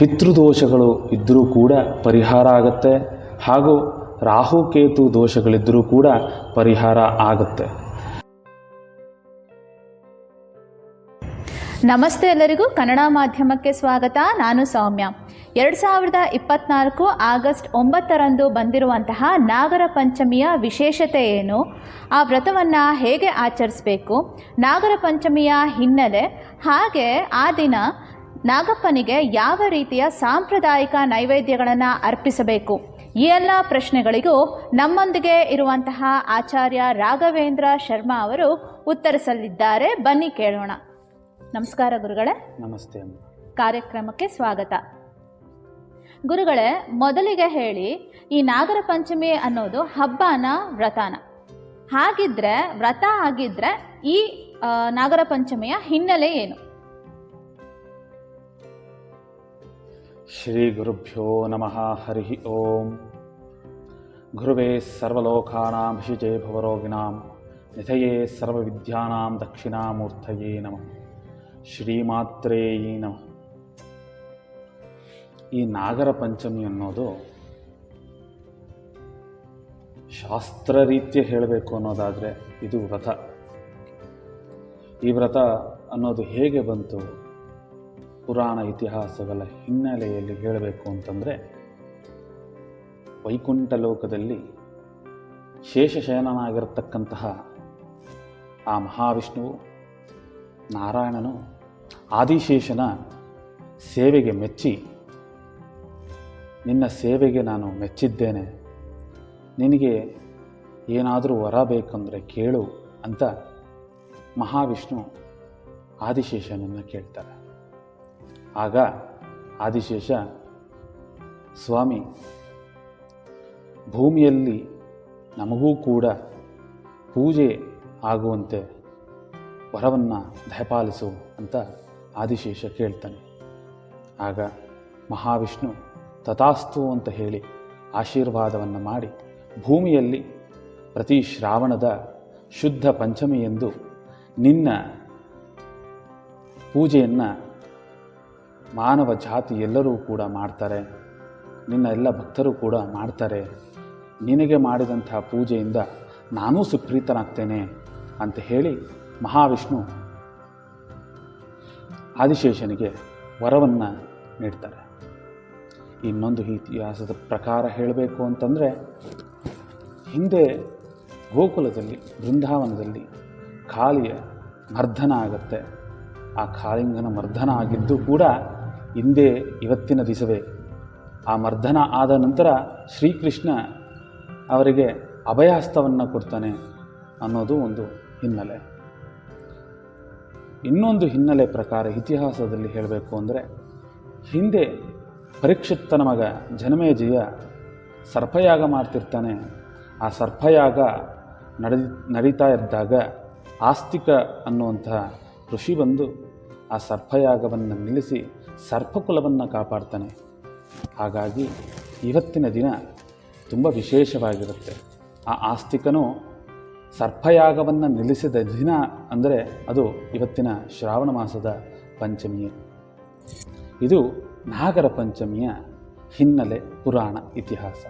ಪಿತೃದೋಷಗಳು ಇದ್ದರೂ ಕೂಡ ಪರಿಹಾರ ಆಗುತ್ತೆ. ಹಾಗೂ ರಾಹುಕೇತು ದೋಷಗಳಿದ್ದರೂ ಕೂಡ ಪರಿಹಾರ ಆಗುತ್ತೆ. ನಮಸ್ತೆ ಎಲ್ಲರಿಗೂ. ಕನ್ನಡ ಮಾಧ್ಯಮಕ್ಕೆ ಸ್ವಾಗತ. ನಾನು ಸೌಮ್ಯ. ಎರಡು ಸಾವಿರದ ಇಪ್ಪತ್ನಾಲ್ಕು ಆಗಸ್ಟ್ ಒಂಬತ್ತರಂದು ಬಂದಿರುವಂತಹ ನಾಗರ ಪಂಚಮಿಯ ವಿಶೇಷತೆ ಏನು? ಆ ವ್ರತವನ್ನು ಹೇಗೆ ಆಚರಿಸಬೇಕು? ನಾಗರ ಪಂಚಮಿಯ ಹಿನ್ನೆಲೆ ಹಾಗೆ ಆ ದಿನ ನಾಗಪ್ಪನಿಗೆ ಯಾವ ರೀತಿಯ ಸಾಂಪ್ರದಾಯಿಕ ನೈವೇದ್ಯಗಳನ್ನು ಅರ್ಪಿಸಬೇಕು? ಈ ಎಲ್ಲ ಪ್ರಶ್ನೆಗಳಿಗೂ ನಮ್ಮೊಂದಿಗೆ ಇರುವಂತಹ ಆಚಾರ್ಯ ರಾಘವೇಂದ್ರ ಶರ್ಮಾ ಅವರು ಉತ್ತರಿಸಲಿದ್ದಾರೆ ಬನ್ನಿ ಕೇಳೋಣ. ನಮಸ್ಕಾರ ಗುರುಗಳೇ. ನಮಸ್ತೆ. ಕಾರ್ಯಕ್ರಮಕ್ಕೆ ಸ್ವಾಗತ. ಗುರುಗಳೇ ಮೊದಲಿಗೆ ಹೇಳಿ ಈ ನಾಗರ ಪಂಚಮಿ ಅನ್ನೋದು ಹಬ್ಬನ ವ್ರತನ. ಹಾಗಿದ್ರೆ ವ್ರತ ಆಗಿದ್ರೆ ಈ ನಾಗರ ಪಂಚಮಿಯ ಹಿನ್ನೆಲೆ ಏನು? ಶ್ರೀ ಗುರುಭ್ಯೋ ನಮಃ ಹರಿ ಓಂ ಗುರುವೇ ಸರ್ವಲೋಕಾನಾಂ ಶಿಜೇ ಭವರೋಗಿಣಾಂ ನಿಧಯೇ ಸರ್ವವಿದ್ಯಾನಾಂ ದಕ್ಷಿಣಾಮೂರ್ತಯೇ ನಮಃ ಶ್ರೀಮಾತ್ರೇ ನಮಃ ಈ ನಾಗರ ಪಂಚಮಿ ಅನ್ನೋದು ಶಾಸ್ತ್ರ ರೀತಿಯ ಹೇಳಬೇಕು ಅನ್ನೋದಾದರೆ ಇದು ವ್ರತ. ಈ ವ್ರತ ಅನ್ನೋದು ಹೇಗೆ ಬಂತು? ಪುರಾಣ ಇತಿಹಾಸಗಳ ಹಿನ್ನೆಲೆಯಲ್ಲಿ ಹೇಳಬೇಕು ಅಂತಂದರೆ ವೈಕುಂಠ ಲೋಕದಲ್ಲಿ ಶೇಷಶಯನನಾಗಿರತಕ್ಕಂತಹ ಆ ಮಹಾವಿಷ್ಣುವು ನಾರಾಯಣನು, ಆದಿಶೇಷನ ಸೇವೆಗೆ ಮೆಚ್ಚಿ, ನಿನ್ನ ಸೇವೆಗೆ ನಾನು ಮೆಚ್ಚಿದ್ದೇನೆ, ನಿನಗೆ ಏನಾದರೂ ವರ ಬೇಕಂದರೆ ಕೇಳು ಅಂತ ಮಹಾವಿಷ್ಣು ಆದಿಶೇಷನನ್ನು ಕೇಳ್ತಾರೆ. ಆಗ ಆದಿಶೇಷ, ಸ್ವಾಮಿ, ಭೂಮಿಯಲ್ಲಿ ನಮಗೂ ಕೂಡ ಪೂಜೆ ಆಗುವಂತೆ ವರವನ್ನು ದಯಪಾಲಿಸು ಅಂತ ಆದಿಶೇಷ ಕೇಳ್ತಾನೆ. ಆಗ ಮಹಾವಿಷ್ಣು ತಥಾಸ್ತು ಅಂತ ಹೇಳಿ ಆಶೀರ್ವಾದವನ್ನು ಮಾಡಿ ಭೂಮಿಯಲ್ಲಿ ಪ್ರತಿ ಶ್ರಾವಣದ ಶುದ್ಧ ಪಂಚಮಿಯೆಂದು ನಿನ್ನ ಪೂಜೆಯನ್ನು ಮಾನವ ಜಾತಿ ಎಲ್ಲರೂ ಕೂಡ ಮಾಡ್ತಾರೆ. ನಿನ್ನ ಎಲ್ಲ ಭಕ್ತರು ಕೂಡ ಮಾಡ್ತಾರೆ. ನಿನಗೆ ಮಾಡಿದಂಥ ಪೂಜೆಯಿಂದ ನಾನೂ ಸುಪ್ರೀತನಾಗ್ತೇನೆ ಅಂತ ಹೇಳಿ ಮಹಾವಿಷ್ಣು ಆದಿಶೇಷನಿಗೆ ವರವನ್ನು ನೀಡ್ತಾರೆ. ಇನ್ನೊಂದು ಇತಿಹಾಸದ ಪ್ರಕಾರ ಹೇಳಬೇಕು ಅಂತಂದರೆ, ಹಿಂದೆ ಗೋಕುಲದಲ್ಲಿ, ಬೃಂದಾವನದಲ್ಲಿ ಖಾಲಿಯ ಮರ್ಧನ ಆಗುತ್ತೆ. ಆ ಕಾಳಿಂಗನ ಮರ್ಧನ ಆಗಿದ್ದು ಕೂಡ ಹಿಂದೆ ಇವತ್ತಿನ ದಿವಸವೇ ಆ ಮರ್ದನ ಆದ ನಂತರ ಶ್ರೀಕೃಷ್ಣ ಅವರಿಗೆ ಅಭಯಹಸ್ತವನ್ನು ಕೊಡ್ತಾನೆ ಅನ್ನೋದು ಒಂದು ಹಿನ್ನೆಲೆ. ಇನ್ನೊಂದು ಹಿನ್ನೆಲೆ ಪ್ರಕಾರ ಇತಿಹಾಸದಲ್ಲಿ ಹೇಳಬೇಕು ಅಂದರೆ, ಹಿಂದೆ ಪರೀಕ್ಷಿತ್ತನ ಮಗ ಜನಮೇಜಯ ಸರ್ಪಯಾಗ ಮಾಡ್ತಿರ್ತಾನೆ. ಆ ಸರ್ಪಯಾಗ ನಡೆ ನಡೀತಾ ಇದ್ದಾಗ ಆಸ್ತಿಕ ಅನ್ನುವಂತಹ ಋಷಿ ಬಂದು ಆ ಸರ್ಪಯಾಗವನ್ನು ನಿಲ್ಲಿಸಿ ಸರ್ಪಕುಲವನ್ನು ಕಾಪಾಡ್ತಾನೆ. ಹಾಗಾಗಿ ಇವತ್ತಿನ ದಿನ ತುಂಬ ವಿಶೇಷವಾಗಿರುತ್ತೆ. ಆ ಆಸ್ತಿಕನು ಸರ್ಪಯಾಗವನ್ನು ನಿಲ್ಲಿಸಿದ ದಿನ ಅಂದರೆ ಅದು ಇವತ್ತಿನ ಶ್ರಾವಣ ಮಾಸದ ಪಂಚಮಿಯೇ. ಇದು ನಾಗರ ಪಂಚಮಿಯ ಹಿನ್ನೆಲೆ ಪುರಾಣ ಇತಿಹಾಸ.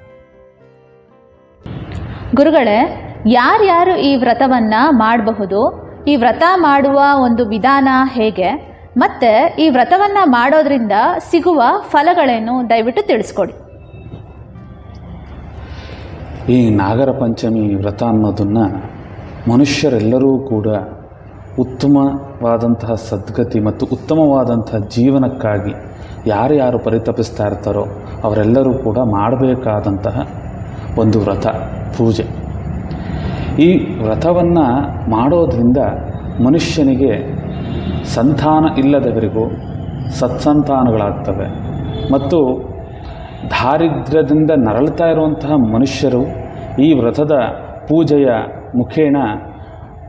ಗುರುಗಳೇ, ಯಾರ್ಯಾರು ಈ ವ್ರತವನ್ನು ಮಾಡಬಹುದು? ಈ ವ್ರತ ಮಾಡುವ ಒಂದು ವಿಧಾನ ಹೇಗೆ? ಮತ್ತು ಈ ವ್ರತವನ್ನು ಮಾಡೋದ್ರಿಂದ ಸಿಗುವ ಫಲಗಳೇನು ದಯವಿಟ್ಟು ತಿಳಿಸ್ಕೊಡಿ. ಈ ನಾಗರ ಪಂಚಮಿ ವ್ರತ ಅನ್ನೋದನ್ನು ಮನುಷ್ಯರೆಲ್ಲರೂ ಕೂಡ ಉತ್ತಮವಾದಂತಹ ಸದ್ಗತಿ ಮತ್ತು ಉತ್ತಮವಾದಂತಹ ಜೀವನಕ್ಕಾಗಿ ಯಾರ್ಯಾರು ಪರಿತಪಿಸ್ತಾ ಇರ್ತಾರೋ ಅವರೆಲ್ಲರೂ ಕೂಡ ಮಾಡಬೇಕಾದಂತಹ ಒಂದು ವ್ರತ, ಪೂಜೆ. ಈ ವ್ರತವನ್ನು ಮಾಡೋದ್ರಿಂದ ಮನುಷ್ಯನಿಗೆ ಸಂತಾನ ಇಲ್ಲದವರಿಗೂ ಸತ್ಸಂತಾನಗಳಾಗ್ತವೆ. ಮತ್ತು ದಾರಿದ್ರ್ಯದಿಂದ ನರಳ್ತಾ ಇರುವಂತಹ ಮನುಷ್ಯರು ಈ ವ್ರತದ ಪೂಜೆಯ ಮುಖೇಣ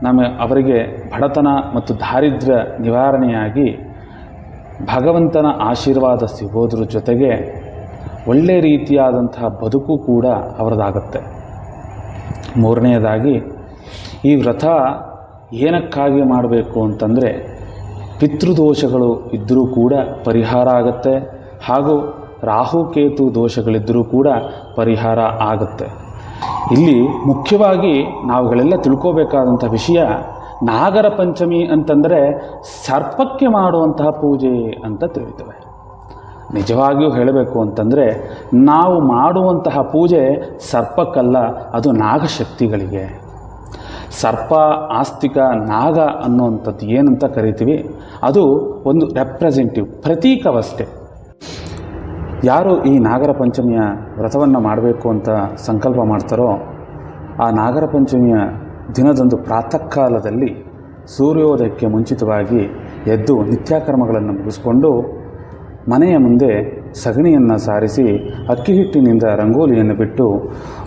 ನಮ್ಮ ಅವರಿಗೆ ಬಡತನ ಮತ್ತು ದಾರಿದ್ರ್ಯ ನಿವಾರಣೆಯಾಗಿ ಭಗವಂತನ ಆಶೀರ್ವಾದ ಸಿಗೋದ್ರ ಜೊತೆಗೆ ಒಳ್ಳೆ ರೀತಿಯಾದಂತಹ ಬದುಕು ಕೂಡ ಅವರದಾಗತ್ತೆ. ಮೂರನೆಯದಾಗಿ ಈ ವ್ರತ ಏನಕ್ಕಾಗಿ ಮಾಡಬೇಕು ಅಂತಂದರೆ ಪಿತೃದೋಷಗಳು ಇದ್ದರೂ ಕೂಡ ಪರಿಹಾರ ಆಗುತ್ತೆ. ಹಾಗೂ ರಾಹುಕೇತು ದೋಷಗಳಿದ್ದರೂ ಕೂಡ ಪರಿಹಾರ ಆಗುತ್ತೆ. ಇಲ್ಲಿ ಮುಖ್ಯವಾಗಿ ನಾವುಗಳೆಲ್ಲ ತಿಳ್ಕೋಬೇಕಾದಂಥ ವಿಷಯ ನಾಗರ ಪಂಚಮಿ ಅಂತಂದರೆ ಸರ್ಪಕ್ಕೆ ಮಾಡುವಂತಹ ಪೂಜೆ ಅಂತ ತಿಳಿತವೆ. ನಿಜವಾಗಿಯೂ ಹೇಳಬೇಕು ಅಂತಂದರೆ ನಾವು ಮಾಡುವಂತಹ ಪೂಜೆ ಸರ್ಪಕ್ಕಲ್ಲ, ಅದು ನಾಗಶಕ್ತಿಗಳಿಗೆ. ಸರ್ಪ, ಆಸ್ತಿಕ, ನಾಗ ಅನ್ನುವಂಥದ್ದು ಏನಂತ ಕರಿತೀವಿ, ಅದು ಒಂದು ರೆಪ್ರೆಸೆಂಟಿವ್ ಪ್ರತೀಕವಷ್ಟೇ. ಯಾರು ಈ ನಾಗರ ಪಂಚಮಿಯ ವ್ರತವನ್ನು ಮಾಡಬೇಕು ಅಂತ ಸಂಕಲ್ಪ ಮಾಡ್ತಾರೋ, ಆ ನಾಗರ ಪಂಚಮಿಯ ದಿನದಂದು ಪ್ರಾತಃ ಕಾಲದಲ್ಲಿ ಸೂರ್ಯೋದಯಕ್ಕೆ ಮುಂಚಿತವಾಗಿ ಎದ್ದು ನಿತ್ಯಾಕರ್ಮಗಳನ್ನು ಮುಗಿಸ್ಕೊಂಡು ಮನೆಯ ಮುಂದೆ ಸಗಣಿಯನ್ನು ಸಾರಿಸಿ, ಅಕ್ಕಿ ಹಿಟ್ಟಿನಿಂದ ರಂಗೋಲಿಯನ್ನು ಬಿಟ್ಟು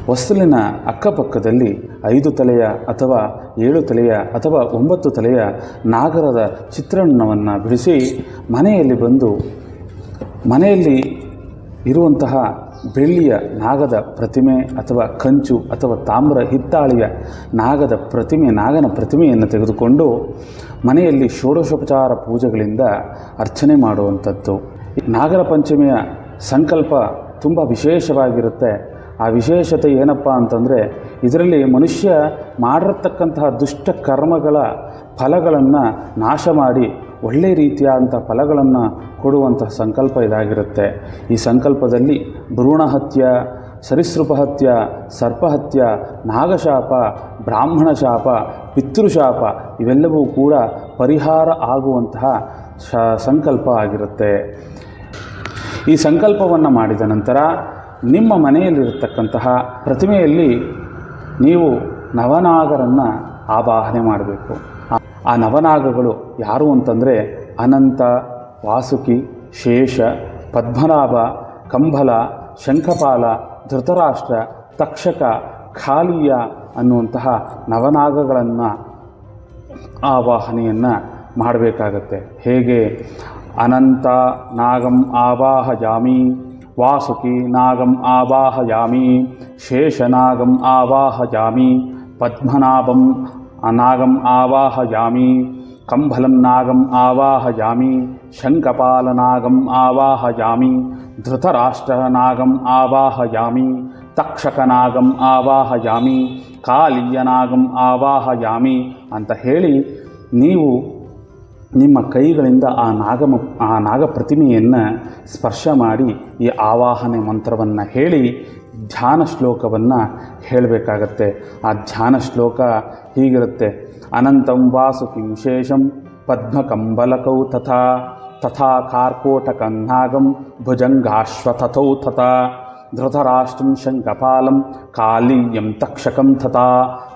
ಹೊಸ್ತಿಲಿನ ಅಕ್ಕಪಕ್ಕದಲ್ಲಿ ಐದು ತಲೆಯ ಅಥವಾ ಏಳು ತಲೆಯ ಅಥವಾ ಒಂಬತ್ತು ತಲೆಯ ನಾಗರದ ಚಿತ್ರಣವನ್ನು ಬಿಡಿಸಿ ಮನೆಯಲ್ಲಿ ಬಂದು ಮನೆಯಲ್ಲಿ ಇರುವಂತಹ ಬೆಳ್ಳಿಯ ನಾಗದ ಪ್ರತಿಮೆ ಅಥವಾ ಕಂಚು ಅಥವಾ ತಾಮ್ರ ಹಿತ್ತಾಳೆಯ ನಾಗದ ಪ್ರತಿಮೆ, ನಾಗನ ಪ್ರತಿಮೆಯನ್ನು ತೆಗೆದುಕೊಂಡು ಮನೆಯಲ್ಲಿ ಷೋಡಶೋಪಚಾರ ಪೂಜೆಗಳಿಂದ ಅರ್ಚನೆ ಮಾಡುವಂಥದ್ದು. ನಾಗರ ಪಂಚಮಿಯ ಸಂಕಲ್ಪ ತುಂಬ ವಿಶೇಷವಾಗಿರುತ್ತೆ. ಆ ವಿಶೇಷತೆ ಏನಪ್ಪ ಅಂತಂದರೆ ಇದರಲ್ಲಿ ಮನುಷ್ಯ ಮಾಡಿರತಕ್ಕಂತಹ ದುಷ್ಟ ಕರ್ಮಗಳ ಫಲಗಳನ್ನು ನಾಶ ಮಾಡಿ ಒಳ್ಳೆ ರೀತಿಯಾದಂಥ ಫಲಗಳನ್ನು ಕೊಡುವಂತಹ ಸಂಕಲ್ಪ ಇದಾಗಿರುತ್ತೆ. ಈ ಸಂಕಲ್ಪದಲ್ಲಿ ಭ್ರೂಣ ಹತ್ಯ ಸರಿಸೃಪಹತ್ಯ ಸರ್ಪಹತ್ಯ ನಾಗಶಾಪ, ಬ್ರಾಹ್ಮಣ ಶಾಪ ಪಿತೃಶಾಪ ಇವೆಲ್ಲವೂ ಕೂಡ ಪರಿಹಾರ ಆಗುವಂತಹ ಶ, ಸಂಕಲ್ಪ ಆಗಿರುತ್ತೆ. ಈ ಸಂಕಲ್ಪವನ್ನು ಮಾಡಿದ ನಂತರ ನಿಮ್ಮ ಮನೆಯಲ್ಲಿರತಕ್ಕಂತಹ ಪ್ರತಿಮೆಯಲ್ಲಿ ನೀವು ನವನಾಗರನ್ನು ಆವಾಹನೆ ಮಾಡಬೇಕು. ಆ- ನವನಾಗಗಳು ಯಾರು ಅಂತಂದರೆ ಅನಂತ, ವಾಸುಕಿ, ಶೇಷ, ಪದ್ಮನಾಭ ಕಂಬಲ ಶಂಖಪಾಲ, ಧೃತರಾಷ್ಟ್ರ, ತಕ್ಷಕ, ಖಾಲಿಯ ಅನ್ನುವಂತಹ ನವನಾಗಗಳನ್ನು ಆವಾಹನೆಯನ್ನು ಮಾಡಬೇಕಾಗತ್ತೆ. ಹೇಗೆ? ಅನಂತ ನಾಗಂ ಆವಾಹಯಾಮಿ ವಾಸುಕಿ ನಾಗಂ ಆವಾಹಯಾಮಿ ಶೇಷನಾಗಂ ಆವಾಹಯಾಮಿ ಪದ್ಮನಾಭಂ ನಾಗಂ ಆವಾಹಯಾಮಿ ಕಂಬಲಂ ನಾಗಂ ಆವಾಹಯಾಮಿ ಶಂಕಪಾಲನಾಗಂ ಆವಾಹಯಾಮಿ ಧೃತರಾಷ್ಟ್ರನಾಗಂ ಆವಾಹಯಾಮಿ ತಕ್ಷಕನಾಗಂ ಆವಾಹಯಾಮಿ ಕಾಲಿಯನಾಗಂ ಆವಾಹಯಾಮಿ ಅಂತ ಹೇಳಿ ನೀವು ನಿಮ್ಮ ಕೈಗಳಿಂದ ಆ ನಾಗಮ, ಆ ನಾಗ ಪ್ರತಿಮೆಯನ್ನು ಸ್ಪರ್ಶ ಮಾಡಿ ಈ ಆವಾಹನೆ ಮಂತ್ರವನ್ನು ಹೇಳಿ ಧ್ಯಾನ ಶ್ಲೋಕವನ್ನು ಹೇಳಬೇಕಾಗತ್ತೆ. ಆ ಧ್ಯಾನ ಶ್ಲೋಕ ಹೀಗಿರುತ್ತೆ. ಅನಂತಂ ವಾಸು ಶೇಷಂ ಪದ್ಮಕಂಬಲಕೌ ತಥಾ ತಥಾ ಕಾರ್ಕೋಟಕನ್ನಾಗಂ ಭುಜಂಗಾಶ್ವತಥೌ ತಥಾ, ಧೃತರಾಷ್ಟ್ರಂ ಶಂಕಪಾಲಂ ಕಾಲೀಯಂ ತಕ್ಷಕಂ ತಥಾ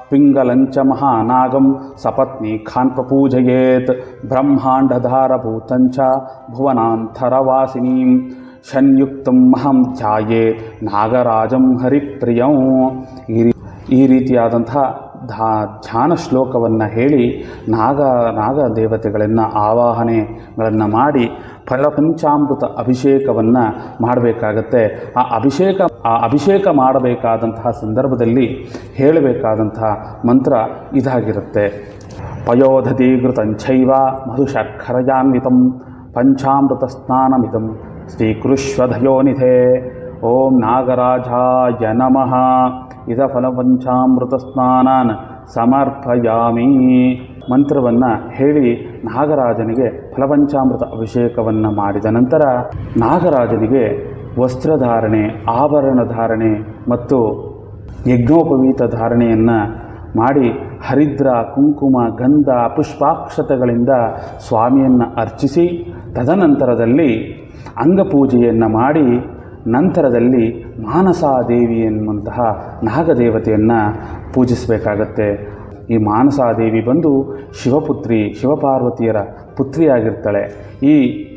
ಪಿಂಗಲಂಚ ಮಹಾನಾಗಂ ಸಪತ್ನಿ ಖಾನ್ ಪ್ರಪೂಜಯೇತ್ ಬ್ರಹ್ಮಾಂಡಧಾರಭೂತಂಚ ಭುವನಾಂತರವಾಸಿನೀಂ ಶನ್ಯುಕ್ತಂ ಮಹಂ ಧ್ಯಾಯೇತ್ ನಾಗರಾಜಂ ಹರಿಪ್ರಿಯಂ ಈ ರೀ ಈ ರೀತಿಯಾದಂತಹ ಧಾ, ಧ್ಯಾನ ಶ್ಲೋಕವನ್ನು ಹೇಳಿ ನಾಗ ನಾಗ ದೇವತೆಗಳನ್ನು ಆವಾಹನೆಗಳನ್ನು ಮಾಡಿ ಫಲಪಂಚಾಮೃತ ಅಭಿಷೇಕವನ್ನು ಮಾಡಬೇಕಾಗತ್ತೆ. ಆ ಅಭಿಷೇಕ ಆ ಅಭಿಷೇಕ ಮಾಡಬೇಕಾದಂತಹ ಸಂದರ್ಭದಲ್ಲಿ ಹೇಳಬೇಕಾದಂತಹ ಮಂತ್ರ ಇದಾಗಿರುತ್ತೆ. ಪಯೋಧತೀಕೃತಂಚೈವ ಮಧುಶರ್ಖರಯಾನ್ವಿತಂ ಪಂಚಾಮೃತ ಸ್ನಾನಮಿದಂ ಶ್ರೀಕೃಷ್ವಧಯೋನಿಧೆ ಓಂ ನಾಗರಾಜಾಯ ನಮಃ. ಇದ ಫಲಪಂಚಾಮೃತ ಸ್ನಾನಾನ್ ಸಮರ್ಪಯಾಮಿ. ಮಂತ್ರವನ್ನು ಹೇಳಿ ನಾಗರಾಜನಿಗೆ ಫಲಪಂಚಾಮೃತ ಅಭಿಷೇಕವನ್ನು ಮಾಡಿದ ನಂತರ ನಾಗರಾಜನಿಗೆ ವಸ್ತ್ರಧಾರಣೆ, ಆಭರಣ ಧಾರಣೆ ಮತ್ತು ಯಜ್ಞೋಪವೀತ ಧಾರಣೆಯನ್ನು ಮಾಡಿ ಹರಿದ್ರ, ಕುಂಕುಮ, ಗಂಧ, ಪುಷ್ಪಾಕ್ಷತೆಗಳಿಂದ ಸ್ವಾಮಿಯನ್ನು ಅರ್ಚಿಸಿ, ತದನಂತರದಲ್ಲಿ ಅಂಗಪೂಜೆಯನ್ನು ಮಾಡಿ ನಂತರದಲ್ಲಿ ಮಾನಸಾದೇವಿ ಎನ್ನುವಂತಹ ನಾಗದೇವತೆಯನ್ನು ಪೂಜಿಸಬೇಕಾಗತ್ತೆ. ಈ ಮಾನಸಾದೇವಿ ಬಂದು ಶಿವಪುತ್ರಿ, ಶಿವಪಾರ್ವತಿಯರ ಪುತ್ರಿಯಾಗಿರ್ತಾಳೆ. ಈ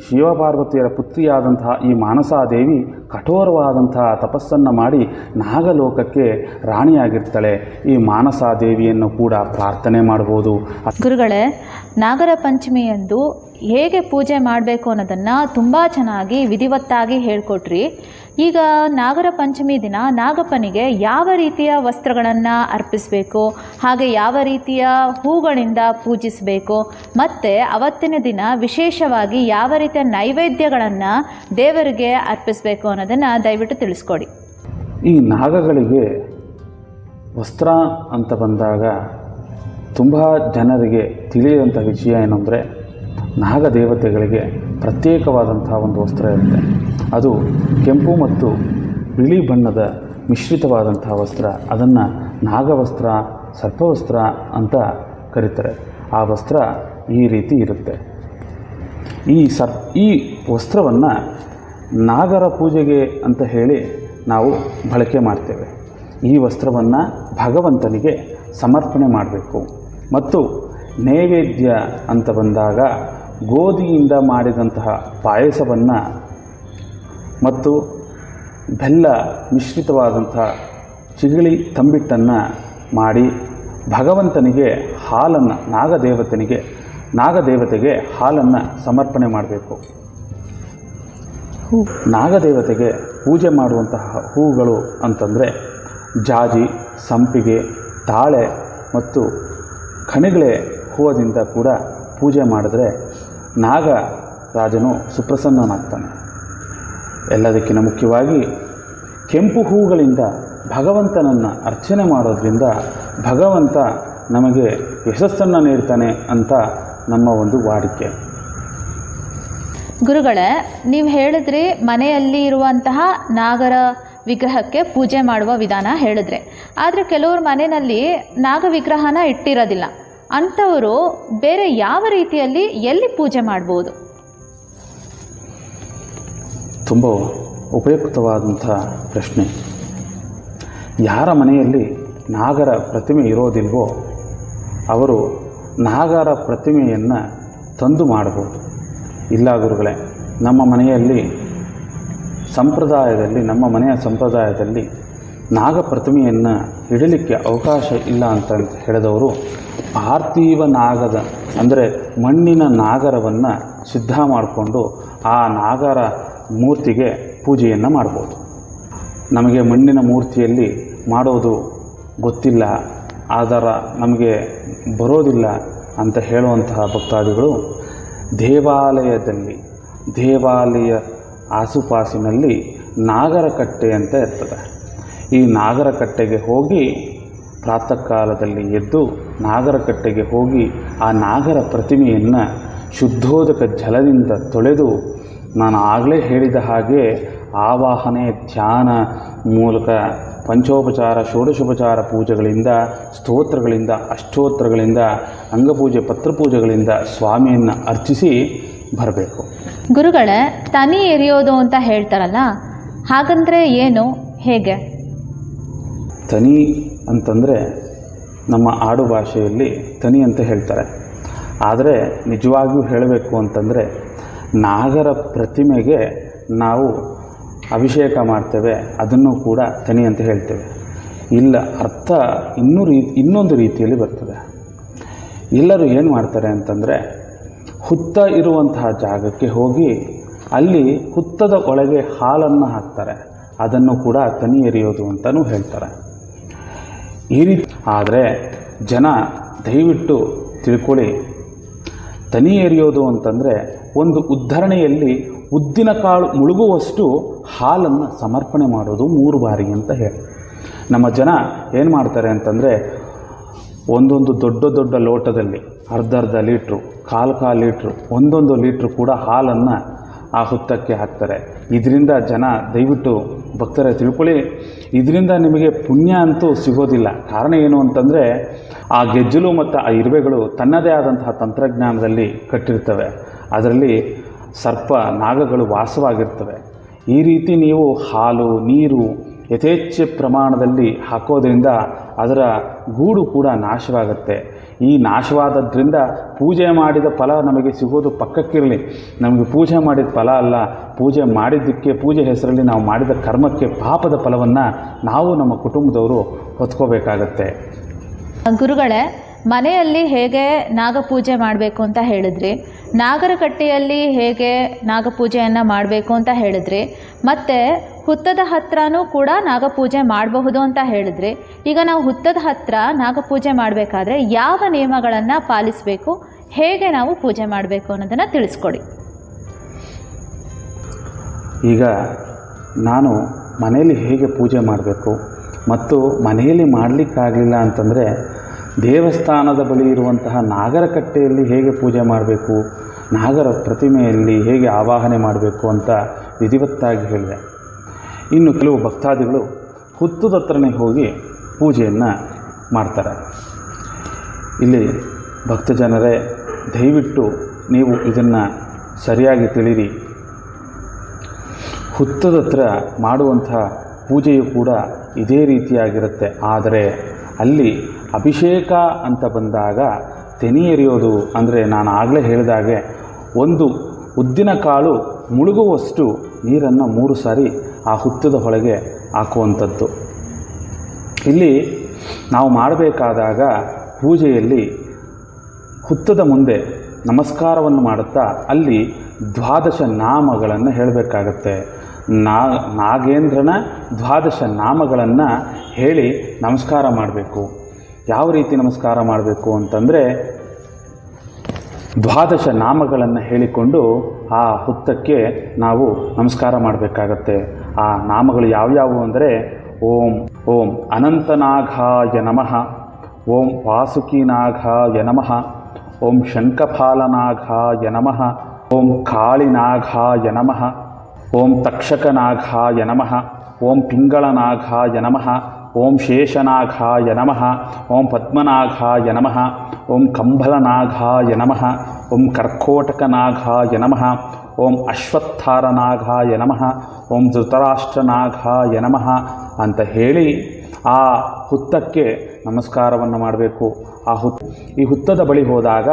ಶಿವಪಾರ್ವತಿಯರ ಪುತ್ರಿಯಾದಂತಹ ಈ ಮಾನಸಾದೇವಿ ಕಠೋರವಾದಂತಹ ತಪಸ್ಸನ್ನು ಮಾಡಿ ನಾಗಲೋಕಕ್ಕೆ ರಾಣಿಯಾಗಿರ್ತಾಳೆ. ಈ ಮಾನಸಾದೇವಿಯನ್ನು ಕೂಡ ಪ್ರಾರ್ಥನೆ ಮಾಡ್ಬೋದು. ಗುರುಗಳೇ, ನಾಗರ ಪಂಚಮಿಯಂದು ಹೇಗೆ ಪೂಜೆ ಮಾಡಬೇಕು ಅನ್ನೋದನ್ನು ತುಂಬ ಚೆನ್ನಾಗಿ ವಿಧಿವತ್ತಾಗಿ ಹೇಳಿಕೊಟ್ರಿ. ಈಗ ನಾಗರ ಪಂಚಮಿ ದಿನ ನಾಗಪ್ಪನಿಗೆ ಯಾವ ರೀತಿಯ ವಸ್ತ್ರಗಳನ್ನು ಅರ್ಪಿಸಬೇಕು, ಹಾಗೆ ಯಾವ ರೀತಿಯ ಹೂಗಳಿಂದ ಪೂಜಿಸಬೇಕು, ಮತ್ತು ಅವತ್ತಿನ ದಿನ ವಿಶೇಷವಾಗಿ ಯಾವ ರೀತಿಯ ನೈವೇದ್ಯಗಳನ್ನು ದೇವರಿಗೆ ಅರ್ಪಿಸಬೇಕು ಅನ್ನೋದನ್ನು ದಯವಿಟ್ಟು ತಿಳಿಸ್ಕೊಡಿ. ಈ ನಾಗಗಳಿಗೆ ವಸ್ತ್ರ ಅಂತ ಬಂದಾಗ ತುಂಬ ಜನರಿಗೆ ತಿಳಿಯುವಂಥ ವಿಷಯ ಏನಂದರೆ ನಾಗದೇವತೆಗಳಿಗೆ ಪ್ರತ್ಯೇಕವಾದಂತಹ ಒಂದು ವಸ್ತ್ರ ಇರುತ್ತೆ. ಅದು ಕೆಂಪು ಮತ್ತು ಬಿಳಿ ಬಣ್ಣದ ಮಿಶ್ರಿತವಾದಂತಹ ವಸ್ತ್ರ. ಅದನ್ನು ನಾಗವಸ್ತ್ರ, ಸರ್ಪವಸ್ತ್ರ ಅಂತ ಕರೀತಾರೆ. ಆ ವಸ್ತ್ರ ಈ ರೀತಿ ಇರುತ್ತೆ. ಈ ಸರ್, ಈ ವಸ್ತ್ರವನ್ನು ನಾಗರ ಪೂಜೆಗೆ ಅಂತ ಹೇಳಿ ನಾವು ಬಳಕೆ ಮಾಡ್ತೇವೆ. ಈ ವಸ್ತ್ರವನ್ನು ಭಗವಂತನಿಗೆ ಸಮರ್ಪಣೆ ಮಾಡಬೇಕು. ಮತ್ತು ನೈವೇದ್ಯ ಅಂತ ಬಂದಾಗ ಗೋಧಿಯಿಂದ ಮಾಡಿದಂತಹ ಪಾಯಸವನ್ನು ಮತ್ತು ಬೆಲ್ಲ ಮಿಶ್ರಿತವಾದಂತಹ ಚಿಗಳಿ ತಂಬಿಟ್ಟನ್ನು ಮಾಡಿ ಭಗವಂತನಿಗೆ ಹಾಲನ್ನು ನಾಗದೇವತನಿಗೆ ನಾಗದೇವತೆಗೆ ಹಾಲನ್ನು ಸಮರ್ಪಣೆ ಮಾಡಬೇಕು. ನಾಗದೇವತೆಗೆ ಪೂಜೆ ಮಾಡುವಂತಹ ಹೂಗಳು ಅಂತಂದರೆ ಜಾಜಿ ಸಂಪಿಗೆ ತಾಳೆ ಮತ್ತು ಕಣಿಗಳೆ ಹೂವದಿಂದ ಕೂಡ ಪೂಜೆ ಮಾಡಿದ್ರೆ ನಾಗ ರಾಜನು ಸುಪ್ರಸನ್ನನಾಗ್ತಾನೆ. ಎಲ್ಲದಕ್ಕಿಂತ ಮುಖ್ಯವಾಗಿ ಕೆಂಪು ಹೂಗಳಿಂದ ಭಗವಂತನನ್ನು ಅರ್ಚನೆ ಮಾಡೋದ್ರಿಂದ ಭಗವಂತ ನಮಗೆ ಯಶಸ್ಸನ್ನು ನೀಡ್ತಾನೆ ಅಂತ ನಮ್ಮ ಒಂದು ವಾಡಿಕೆ. ಗುರುಗಳೇ, ನೀವು ಹೇಳಿದ್ರಿ ಮನೆಯಲ್ಲಿ ಇರುವಂತಹ ನಾಗರ ವಿಗ್ರಹಕ್ಕೆ ಪೂಜೆ ಮಾಡುವ ವಿಧಾನ ಹೇಳಿದ್ರೆ. ಆದರೆ ಕೆಲವರು ಮನೆಯಲ್ಲಿ ನಾಗ ವಿಗ್ರಹನ ಇಟ್ಟಿರೋದಿಲ್ಲ. ಅಂಥವರು ಬೇರೆ ಯಾವ ರೀತಿಯಲ್ಲಿ ಎಲ್ಲಿ ಪೂಜೆ ಮಾಡ್ಬೋದು? ತುಂಬ ಉಪಯುಕ್ತವಾದಂಥ ಪ್ರಶ್ನೆ. ಯಾರ ಮನೆಯಲ್ಲಿ ನಾಗರ ಪ್ರತಿಮೆ ಇರೋದಿಲ್ವೋ ಅವರು ನಾಗರ ಪ್ರತಿಮೆಯನ್ನು ತಂದು ಮಾಡಬಹುದು ಇಲ್ಲ ಗುರುಗಳೇ, ನಮ್ಮ ಮನೆಯಲ್ಲಿ ಸಂಪ್ರದಾಯದಲ್ಲಿ, ನಮ್ಮ ಮನೆಯ ಸಂಪ್ರದಾಯದಲ್ಲಿ ನಾಗ ಪ್ರತಿಮೆಯನ್ನು ಇಡಲಿಕ್ಕೆ ಅವಕಾಶ ಇಲ್ಲ ಅಂತ ಹೇಳಿದವರು ಪಾರ್ಥಿವ ನಾಗದ, ಅಂದರೆ ಮಣ್ಣಿನ ನಾಗರವನ್ನು ಸಿದ್ಧ ಮಾಡಿಕೊಂಡು ಆ ನಾಗರ ಮೂರ್ತಿಗೆ ಪೂಜೆಯನ್ನು ಮಾಡ್ಬೋದು. ನಮಗೆ ಮಣ್ಣಿನ ಮೂರ್ತಿಯಲ್ಲಿ ಮಾಡೋದು ಗೊತ್ತಿಲ್ಲ ಅದರ ನಮಗೆ ಬರೋದಿಲ್ಲ ಅಂತ ಹೇಳುವಂತಹ ಭಕ್ತಾದಿಗಳು ದೇವಾಲಯದಲ್ಲಿ, ದೇವಾಲಯ ಆಸುಪಾಸಿನಲ್ಲಿ ನಾಗರಕಟ್ಟೆ ಅಂತ ಇರ್ತದೆ. ಈ ನಾಗರಕಟ್ಟೆಗೆ ಹೋಗಿ ಪ್ರಾತಃ ಕಾಲದಲ್ಲಿ ಎದ್ದು ನಾಗರಕಟ್ಟೆಗೆ ಹೋಗಿ ಆ ನಾಗರ ಪ್ರತಿಮೆಯನ್ನು ಶುದ್ಧೋದಕ ಜಲದಿಂದ ತೊಳೆದು ನಾನು ಆಗಲೇ ಹೇಳಿದ ಹಾಗೆ ಆವಾಹನೆ ಧ್ಯಾನ ಮೂಲಕ ಪಂಚೋಪಚಾರ ಷೋಡಶೋಪಚಾರ ಪೂಜೆಗಳಿಂದ ಸ್ತೋತ್ರಗಳಿಂದ ಅಷ್ಟೋತ್ರಗಳಿಂದ ಅಂಗಪೂಜೆ ಪತ್ರಪೂಜೆಗಳಿಂದ ಸ್ವಾಮಿಯನ್ನು ಅರ್ಚಿಸಿ ಬರಬೇಕು. ಗುರುಗಳೇ ತನಿ ಎರಿಯೋದು ಅಂತ ಹೇಳ್ತಾರಲ್ಲ ಹಾಗಂದರೆ ಏನು ಹೇಗೆ? ತನಿ ಅಂತಂದರೆ ನಮ್ಮ ಆಡು ಭಾಷೆಯಲ್ಲಿ ತನಿ ಅಂತ ಹೇಳ್ತಾರೆ. ಆದರೆ ನಿಜವಾಗಿಯೂ ಹೇಳಬೇಕು ಅಂತಂದರೆ ನಾಗರ ಪ್ರತಿಮೆಗೆ ನಾವು ಅಭಿಷೇಕ ಮಾಡ್ತೇವೆ, ಅದನ್ನು ಕೂಡ ತನಿ ಅಂತ ಹೇಳ್ತೇವೆ. ಇಲ್ಲ, ಅರ್ಥ ಇನ್ನೂ ರೀ, ಇನ್ನೊಂದು ರೀತಿಯಲ್ಲಿ ಬರ್ತದೆ. ಎಲ್ಲರೂ ಏನು ಮಾಡ್ತಾರೆ ಅಂತಂದರೆ ಹುತ್ತ ಇರುವಂತಹ ಜಾಗಕ್ಕೆ ಹೋಗಿ ಅಲ್ಲಿ ಹುತ್ತದ ಒಳಗೆ ಹಾಲನ್ನು ಹಾಕ್ತಾರೆ. ಅದನ್ನು ಕೂಡ ತನಿ ಎರೆಯೋದು ಅಂತಲೂ ಹೇಳ್ತಾರೆ. ಈ ರೀತಿ. ಆದರೆ ಜನ ದಯವಿಟ್ಟು ತಿಳ್ಕೊಳ್ಳಿ. ತನಿ ಎರಿಯೋದು ಅಂತಂದರೆ ಒಂದು ಉದ್ಧರಣೆಯಲ್ಲಿ ಉದ್ದಿನ ಕಾಳು ಮುಳುಗುವಷ್ಟು ಹಾಲನ್ನು ಸಮರ್ಪಣೆ ಮಾಡೋದು ಮೂರು ಬಾರಿ ಅಂತ ಹೇಳಿ. ನಮ್ಮ ಜನ ಏನು ಮಾಡ್ತಾರೆ ಅಂತಂದರೆ ಒಂದೊಂದು ದೊಡ್ಡ ದೊಡ್ಡ ಲೋಟದಲ್ಲಿ ಅರ್ಧ ಅರ್ಧ ಲೀಟ್ರು, ಕಾಲು ಕಾಲು ಲೀಟ್ರು, ಒಂದೊಂದು ಲೀಟ್ರು ಕೂಡ ಹಾಲನ್ನು ಆ ಹುತ್ತಕ್ಕೆ ಹಾಕ್ತಾರೆ. ಇದರಿಂದ ಜನ ದಯವಿಟ್ಟು ಭಕ್ತರೇ ತಿಳ್ಕೊಳ್ಳಿ. ಇದರಿಂದ ನಿಮಗೆ ಪುಣ್ಯ ಅಂತೂ ಸಿಗೋದಿಲ್ಲ. ಕಾರಣ ಏನು ಅಂತಂದರೆ, ಆ ಗೆಜ್ಜಲು ಮತ್ತು ಆ ಇರುವೆಗಳು ತನ್ನದೇ ಆದಂತಹ ತಂತ್ರಜ್ಞಾನದಲ್ಲಿ ಕಟ್ಟಿರ್ತವೆ. ಅದರಲ್ಲಿ ಸರ್ಪ ನಾಗಗಳು ವಾಸವಾಗಿರ್ತವೆ. ಈ ರೀತಿ ನೀವು ಹಾಲು, ನೀರು ಯಥೇಚ್ಛ ಪ್ರಮಾಣದಲ್ಲಿ ಹಾಕೋದ್ರಿಂದ ಅದರ ಗೂಡು ಕೂಡ ನಾಶವಾಗುತ್ತೆ. ಈ ನಾಶವಾದದ್ರಿಂದ ಪೂಜೆ ಮಾಡಿದ ಫಲ ನಮಗೆ ಸಿಗೋದು ಪಕ್ಕಕ್ಕಿರಲಿ. ನಮಗೆ ಪೂಜೆ ಮಾಡಿದ ಫಲ ಅಲ್ಲ. ಪೂಜೆ ಮಾಡಿದ್ದಕ್ಕೆ, ಪೂಜೆ ಹೆಸರಲ್ಲಿ ನಾವು ಮಾಡಿದ ಕರ್ಮಕ್ಕೆ ಪಾಪದ ಫಲವನ್ನು ನಾವು ನಮ್ಮ ಕುಟುಂಬದವರು ಹೊತ್ಕೋಬೇಕಾಗತ್ತೆ. ಗುರುಗಳೇ, ಮನೆಯಲ್ಲಿ ಹೇಗೆ ನಾಗಪೂಜೆ ಮಾಡಬೇಕು ಅಂತ ಹೇಳಿದ್ರಿ. ನಾಗರಕಟ್ಟೆಯಲ್ಲಿ ಹೇಗೆ ನಾಗಪೂಜೆಯನ್ನು ಮಾಡಬೇಕು ಅಂತ ಹೇಳಿದ್ರಿ, ಮತ್ತು ಹುತ್ತದ ಹತ್ರನೂ ಕೂಡ ನಾಗಪೂಜೆ ಮಾಡಬಹುದು ಅಂತ ಹೇಳಿದ್ರಿ, ಈಗ ನಾವು ಹುತ್ತದ ಹತ್ರ ನಾಗಪೂಜೆ ಮಾಡಬೇಕಾದ್ರೆ ಯಾವ ನಿಯಮಗಳನ್ನು ಪಾಲಿಸಬೇಕು, ಹೇಗೆ ನಾವು ಪೂಜೆ ಮಾಡಬೇಕು ಅನ್ನೋದನ್ನು ತಿಳಿಸ್ಕೊಡಿ. ಈಗ ನಾನು ಮನೆಯಲ್ಲಿ ಹೇಗೆ ಪೂಜೆ ಮಾಡಬೇಕು ಮತ್ತು ಮನೆಯಲ್ಲಿ ಮಾಡಲಿಕ್ಕಾಗಲಿಲ್ಲ ಅಂತಂದರೆ ದೇವಸ್ಥಾನದ ಬಳಿ ಇರುವಂತಹ ನಾಗರಕಟ್ಟೆಯಲ್ಲಿ ಹೇಗೆ ಪೂಜೆ ಮಾಡಬೇಕು, ನಾಗರ ಪ್ರತಿಮೆಯಲ್ಲಿ ಹೇಗೆ ಆವಾಹನೆ ಮಾಡಬೇಕು ಅಂತ ವಿಧಿವತ್ತಾಗಿ ಹೇಳಿದೆ. ಇನ್ನು ಕೆಲವು ಭಕ್ತಾದಿಗಳು ಹುತ್ತದ ಹತ್ರನೇ ಹೋಗಿ ಪೂಜೆಯನ್ನು ಮಾಡ್ತಾರೆ. ಇಲ್ಲಿ ಭಕ್ತ ಜನರೇ ದಯವಿಟ್ಟು ನೀವು ಇದನ್ನು ಸರಿಯಾಗಿ ತಿಳಿರಿ. ಹುತ್ತದ ಮಾಡುವಂತಹ ಪೂಜೆಯು ಕೂಡ ಇದೇ ರೀತಿಯಾಗಿರುತ್ತೆ. ಆದರೆ ಅಲ್ಲಿ ಅಭಿಷೇಕ ಅಂತ ಬಂದಾಗ ತೆನಿ ಎರೆಯೋದು ಅಂದರೆ ನಾನು ಆಗಲೇ ಹೇಳಿದಾಗೆ ಒಂದು ಉದ್ದಿನ ಕಾಳು ಮುಳುಗುವಷ್ಟು ನೀರನ್ನು ಮೂರು ಸಾರಿ ಆ ಹುತ್ತದ ಒಳಗೆ ಹಾಕುವಂಥದ್ದು. ಇಲ್ಲಿ ನಾವು ಮಾಡಬೇಕಾದಾಗ ಪೂಜೆಯಲ್ಲಿ ಹುತ್ತದ ಮುಂದೆ ನಮಸ್ಕಾರವನ್ನು ಮಾಡುತ್ತಾ ಅಲ್ಲಿ ದ್ವಾದಶ ನಾಮಗಳನ್ನು ಹೇಳಬೇಕಾಗತ್ತೆ. ನಾ ನಾಗೇಂದ್ರನ ದ್ವಾದಶ ನಾಮಗಳನ್ನು ಹೇಳಿ ನಮಸ್ಕಾರ ಮಾಡಬೇಕು. ಯಾವ ರೀತಿ ನಮಸ್ಕಾರ ಮಾಡಬೇಕು ಅಂತಂದರೆ ದ್ವಾದಶ ನಾಮಗಳನ್ನು ಹೇಳಿಕೊಂಡು ಆ ಹುತ್ತಕ್ಕೆ ನಾವು ನಮಸ್ಕಾರ ಮಾಡಬೇಕಾಗತ್ತೆ. ಆ ನಾಮಗಳು ಯಾವ್ಯಾವು ಅಂದರೆ ಓಂ ಓಂ ಅನಂತನಾಘಾಯ ನಮಃ, ಓಂ ವಾಸುಕಿನಾಘಾಯ ನಮಃ, ಓಂ ಶಂಖಪಾಲನಾಘಾಯ ನಮಃ, ಓಂ ಕಾಳಿನಾಘಾಯ ನಮಃ, ಓಂ ತಕ್ಷಕನಾಘಾಯ ನಮಃ, ಓಂ ಪಿಂಗಳನಾಘಾಯ ನಮಃ ಓಂ ಶೇಷನಾಘಾಯ ನಮಃ, ಓಂ ಪದ್ಮನಾಘಾಯ ನಮಃ, ಓಂ ಕಂಬಲನಾಘಾಯ ನಮಃ, ಓಂ ಕರ್ಕೋಟಕನಾಘಾಯ ನಮಃ, ಓಂ ಅಶ್ವತ್ಥಾರನಾಘಾಯ ನಮಃ, ಓಂ ಧೃತರಾಷ್ಟ್ರನಾಘಾಯ ನಮಃ ಅಂತ ಹೇಳಿ ಆ ಹುತ್ತಕ್ಕೆ ನಮಸ್ಕಾರವನ್ನು ಮಾಡಬೇಕು. ಆ ಹುತ್ ಈ ಹುತ್ತದ ಬಳಿ ಹೋದಾಗ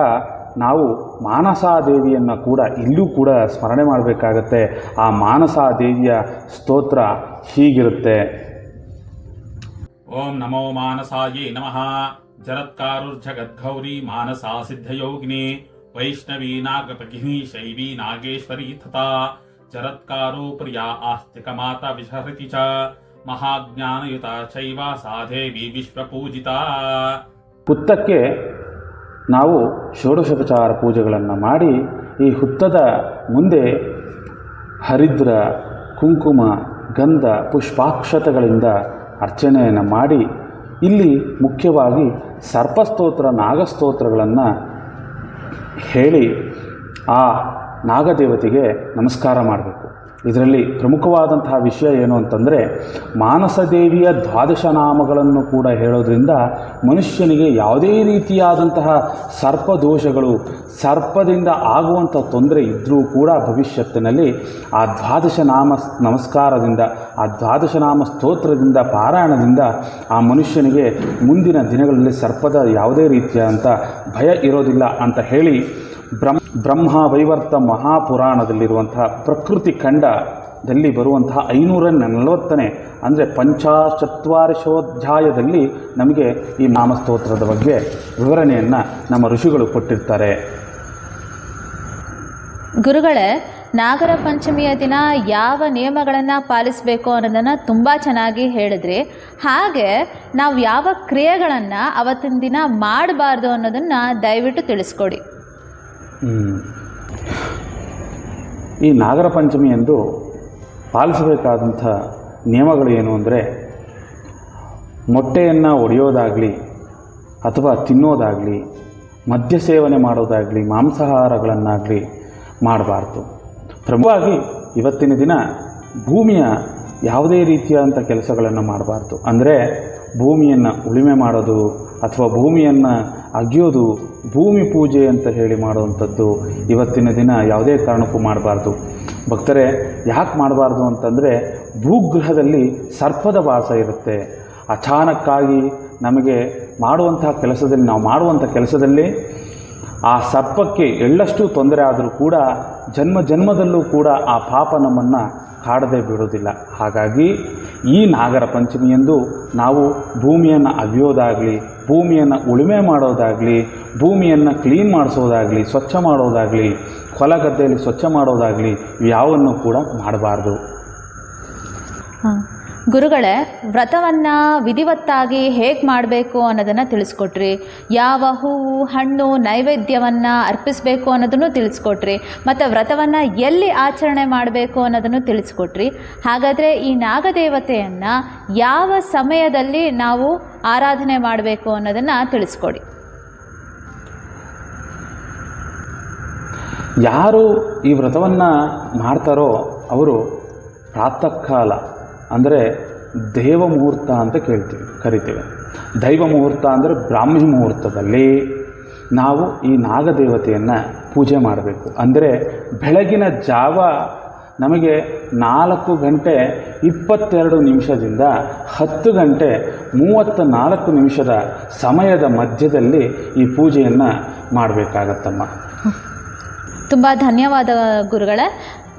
ನಾವು ಮಾನಸಾದೇವಿಯನ್ನು ಕೂಡ ಇಲ್ಲೂ ಕೂಡ ಸ್ಮರಣೆ ಮಾಡಬೇಕಾಗತ್ತೆ. ಆ ಮಾನಸಾದೇವಿಯ ಸ್ತೋತ್ರ ಹೀಗಿರುತ್ತೆ. ಓಂ ನಮೋ ಮಾನಸಾಯೇ ನಮಃ. ಜರತ್ಕಾರುರ್ಜಗದ್ಗೌರಿ ಮಾನಸಾ ಸಿದ್ಧಯೋಗಿನಿ. ವೈಷ್ಣವಿ ನಾಗಪಗಿನಿ ಶೈವಿ ನಾಗೇಶ್ವರಿ ತಥಾ. ಜರತ್ಕಾರೋ ಪ್ರಿಯಾ ಆಸ್ತಿಕ ಮಾತಾ ವಿಸಹೃತಿ ಚ. ಮಹಾಜ್ಞಾನಯುತ ಚೈವ ಸಾಧೇವಿ ವಿಶ್ವಪೂಜಿತಾ. ಹುತ್ತಕ್ಕೆ ನಾವು ಷೋಡಶೋಪಚಾರ ಪೂಜೆಗಳನ್ನು ಮಾಡಿ ಈ ಹುತ್ತದ ಮುಂದೆ ಹರಿದ್ರ, ಕುಂಕುಮ, ಗಂಧ, ಪುಷ್ಪಾಕ್ಷತಗಳಿಂದ ಅರ್ಚನೆಯನ್ನು ಮಾಡಿ ಇಲ್ಲಿ ಮುಖ್ಯವಾಗಿ ಸರ್ಪಸ್ತೋತ್ರ ನಾಗಸ್ತೋತ್ರಗಳನ್ನು ಹೇಳಿ ಆ ನಾಗದೇವತೆಗೆ ನಮಸ್ಕಾರ ಮಾಡಬೇಕು. ಇದರಲ್ಲಿ ಪ್ರಮುಖವಾದಂತಹ ವಿಷಯ ಏನು ಅಂತಂದರೆ ಮಾನಸದೇವಿಯ ದ್ವಾದಶ ನಾಮಗಳನ್ನು ಕೂಡ ಹೇಳೋದ್ರಿಂದ ಮನುಷ್ಯನಿಗೆ ಯಾವುದೇ ರೀತಿಯಾದಂತಹ ಸರ್ಪದೋಷಗಳು ಸರ್ಪದಿಂದ ಆಗುವಂಥ ತೊಂದರೆ ಇದ್ದರೂ ಕೂಡ ಭವಿಷ್ಯತ್ತಿನಲ್ಲಿ ಆ ದ್ವಾದಶ ನಾಮ ನಮಸ್ಕಾರದಿಂದ, ಆ ದ್ವಾದಶ ನಾಮ ಸ್ತೋತ್ರದಿಂದ, ಪಾರಾಯಣದಿಂದ ಆ ಮನುಷ್ಯನಿಗೆ ಮುಂದಿನ ದಿನಗಳಲ್ಲಿ ಸರ್ಪದ ಯಾವುದೇ ರೀತಿಯಾದಂಥ ಭಯ ಇರೋದಿಲ್ಲ ಅಂತ ಹೇಳಿ ಬ್ರಹ್ಮ ಬ್ರಹ್ಮ ವೈವರ್ತ ಮಹಾಪುರಾಣದಲ್ಲಿರುವಂತಹ ಪ್ರಕೃತಿ ಖಂಡದಲ್ಲಿ ಬರುವಂತಹ ಐನೂರ ನಲವತ್ತನೇ, ಅಂದರೆ ಪಂಚಾಶತ್ವಾರಿಶೋಧ್ಯಾಯದಲ್ಲಿ ನಮಗೆ ಈ ನಾಮಸ್ತೋತ್ರದ ಬಗ್ಗೆ ವಿವರಣೆಯನ್ನು ನಮ್ಮ ಋಷಿಗಳು ಕೊಟ್ಟಿರ್ತಾರೆ ಗುರುಗಳೇ, ನಾಗರ ಪಂಚಮಿಯ ದಿನ ಯಾವ ನಿಯಮಗಳನ್ನು ಪಾಲಿಸಬೇಕು ಅನ್ನೋದನ್ನು ತುಂಬ ಚೆನ್ನಾಗಿ ಹೇಳಿದ್ರಿ ಹಾಗೆ ನಾವು ಯಾವ ಕ್ರಿಯೆಗಳನ್ನು ಅವತ್ತಿನ ದಿನ ಮಾಡಬಾರ್ದು ಅನ್ನೋದನ್ನು ದಯವಿಟ್ಟು ತಿಳಿಸ್ಕೊಡಿ. ಈ ನಾಗರ ಪಂಚಮಿ ಎಂದು ಪಾಲಿಸಬೇಕಾದಂಥ ನಿಯಮಗಳು ಏನು ಅಂದರೆ ಮೊಟ್ಟೆಯನ್ನು ಒಡೆಯೋದಾಗಲಿ ಅಥವಾ ತಿನ್ನೋದಾಗಲಿ, ಮದ್ಯ ಸೇವನೆ ಮಾಡೋದಾಗಲಿ, ಮಾಂಸಾಹಾರಗಳನ್ನಾಗಲಿ ಮಾಡಬಾರ್ದು. ಪ್ರಮುಖವಾಗಿ ಇವತ್ತಿನ ದಿನ ಭೂಮಿಯ ಯಾವುದೇ ರೀತಿಯಾದಂಥ ಕೆಲಸಗಳನ್ನು ಮಾಡಬಾರ್ದು. ಅಂದರೆ ಭೂಮಿಯನ್ನು ಉಳುಮೆ ಮಾಡೋದು ಅಥವಾ ಭೂಮಿಯನ್ನು ಅಗಿಯೋದು ಭೂಮಿ ಪೂಜೆ ಅಂತ ಹೇಳಿ ಮಾಡುವಂಥದ್ದು ಇವತ್ತಿನ ದಿನ ಯಾವುದೇ ಕಾರಣಕ್ಕೂ ಮಾಡಬಾರ್ದು. ಭಕ್ತರೇ, ಯಾಕೆ ಮಾಡಬಾರ್ದು ಅಂತಂದರೆ ಭೂಗ್ರಹದಲ್ಲಿ ಸರ್ಪದ ವಾಸ ಇರುತ್ತೆ. ಅಚಾನಕ್ಕಾಗಿ ನಮಗೆ ಮಾಡುವಂತಹ ಕೆಲಸದಲ್ಲಿ, ನಾವು ಮಾಡುವಂಥ ಕೆಲಸದಲ್ಲಿ ಆ ಸರ್ಪಕ್ಕೆ ಎಳ್ಳಷ್ಟು ತೊಂದರೆ ಆದರೂ ಕೂಡ ಜನ್ಮ ಜನ್ಮದಲ್ಲೂ ಕೂಡ ಆ ಪಾಪ ನಮ್ಮನ್ನು ಕಾಡದೆ ಬಿಡೋದಿಲ್ಲ. ಹಾಗಾಗಿ ಈ ನಾಗರ ಪಂಚಮಿಯಂದು ನಾವು ಭೂಮಿಯನ್ನು ಅಗೆಯೋದಾಗಲಿ, ಭೂಮಿಯನ್ನು ಉಳುಮೆ ಮಾಡೋದಾಗಲಿ, ಭೂಮಿಯನ್ನು ಕ್ಲೀನ್ ಮಾಡಿಸೋದಾಗಲಿ, ಸ್ವಚ್ಛ ಮಾಡೋದಾಗಲಿ ಹೊಲ ಗದ್ದೆಯಲ್ಲಿ ಸ್ವಚ್ಛ ಮಾಡೋದಾಗಲಿ ಯಾವನ್ನು ಕೂಡ ಮಾಡಬಾರ್ದು. ಗುರುಗಳೇ, ವ್ರತವನ್ನು ವಿಧಿವತ್ತಾಗಿ ಹೇಗೆ ಮಾಡಬೇಕು ಅನ್ನೋದನ್ನು ತಿಳಿಸ್ಕೊಟ್ರಿ. ಯಾವ ಹೂವು ಹಣ್ಣು, ನೈವೇದ್ಯವನ್ನು ಅರ್ಪಿಸಬೇಕು ಅನ್ನೋದನ್ನು ತಿಳಿಸ್ಕೊಟ್ರಿ. ಮತ್ತು ವ್ರತವನ್ನು ಎಲ್ಲಿ ಆಚರಣೆ ಮಾಡಬೇಕು ಅನ್ನೋದನ್ನು ತಿಳಿಸ್ಕೊಟ್ರಿ. ಹಾಗಾದರೆ ಈ ನಾಗದೇವತೆಯನ್ನು ಯಾವ ಸಮಯದಲ್ಲಿ ನಾವು ಆರಾಧನೆ ಮಾಡಬೇಕು ಅನ್ನೋದನ್ನು ತಿಳಿಸ್ಕೊಡಿ. ಯಾರು ಈ ವ್ರತವನ್ನು ಮಾಡ್ತಾರೋ ಅವರು ಪ್ರಾತಃ ಕಾಲ ಅಂದರೆ ದೇವ ಮುಹೂರ್ತ ಅಂತ ಕೇಳ್ತೀವಿ, ಕರಿತೀವಿ. ದೈವ ಮುಹೂರ್ತ ಅಂದರೆ ಬ್ರಾಹ್ಮಿ ಮುಹೂರ್ತದಲ್ಲಿ ನಾವು ಈ ನಾಗದೇವತೆಯನ್ನು ಪೂಜೆ ಮಾಡಬೇಕು. ಅಂದರೆ ಬೆಳಗಿನ ಜಾವ ನಮಗೆ ನಾಲ್ಕು ಗಂಟೆ ಇಪ್ಪತ್ತೆರಡು ನಿಮಿಷದಿಂದ ಹತ್ತು ಗಂಟೆ ಮೂವತ್ತ ನಾಲ್ಕು ನಿಮಿಷದ ಸಮಯದ ಮಧ್ಯದಲ್ಲಿ ಈ ಪೂಜೆಯನ್ನು ಮಾಡಬೇಕಾಗತ್ತಮ್ಮ. ತುಂಬ ಧನ್ಯವಾದ ಗುರುಗಳೇ.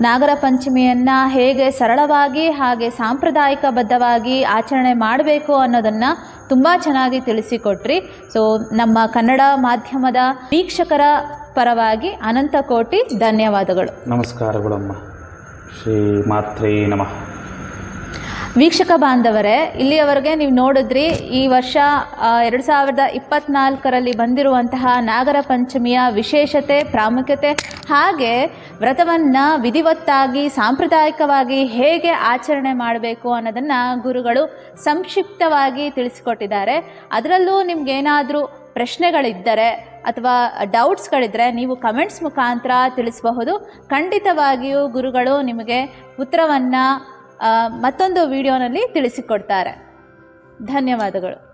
ನಾಗರ ಪಂಚಮಿಯನ್ನು ಹೇಗೆ ಸರಳವಾಗಿ ಹಾಗೆ ಸಾಂಪ್ರದಾಯಿಕ ಬದ್ಧವಾಗಿ ಆಚರಣೆ ಮಾಡಬೇಕು ಅನ್ನೋದನ್ನು ತುಂಬ ಚೆನ್ನಾಗಿ ತಿಳಿಸಿಕೊಟ್ರಿ. ಸೊ ನಮ್ಮ ಕನ್ನಡ ಮಾಧ್ಯಮದ ವೀಕ್ಷಕರ ಪರವಾಗಿ ಅನಂತ ಕೋಟಿ ಧನ್ಯವಾದಗಳು. ನಮಸ್ಕಾರಗಳಮ್ಮ. ಶ್ರೀ ಮಾತ್ರೇ ನಮಃ. ವೀಕ್ಷಕ ಬಾಂಧವರೇ ಇಲ್ಲಿಯವರೆಗೆ ನೀವು ನೋಡಿದ್ರಿ ಈ ವರ್ಷ ಎರಡು ಸಾವಿರದ ಇಪ್ಪತ್ನಾಲ್ಕರಲ್ಲಿ ಬಂದಿರುವಂತಹ ನಾಗರ ಪಂಚಮಿಯ ವಿಶೇಷತೆ ಪ್ರಾಮುಖ್ಯತೆ ಹಾಗೆ ವ್ರತವನ್ನು ವಿಧಿವತ್ತಾಗಿ, ಸಾಂಪ್ರದಾಯಿಕವಾಗಿ ಹೇಗೆ ಆಚರಣೆ ಮಾಡಬೇಕು ಅನ್ನೋದನ್ನು ಗುರುಗಳು ಸಂಕ್ಷಿಪ್ತವಾಗಿ ತಿಳಿಸಿಕೊಟ್ಟಿದ್ದಾರೆ. ಅದರಲ್ಲೂ ನಿಮಗೇನಾದರೂ ಪ್ರಶ್ನೆಗಳಿದ್ದರೆ ಅಥವಾ ಡೌಟ್ಸ್ಗಳಿದ್ದರೆ ನೀವು ಕಮೆಂಟ್ಸ್ ಮುಖಾಂತರ ತಿಳಿಸಬಹುದು. ಖಂಡಿತವಾಗಿಯೂ ಗುರುಗಳು ನಿಮಗೆ ಉತ್ತರವನ್ನು ಮತ್ತೊಂದು ವಿಡಿಯೋನಲ್ಲಿ ತಿಳಿಸಿಕೊಡ್ತಾರೆ. ಧನ್ಯವಾದಗಳು.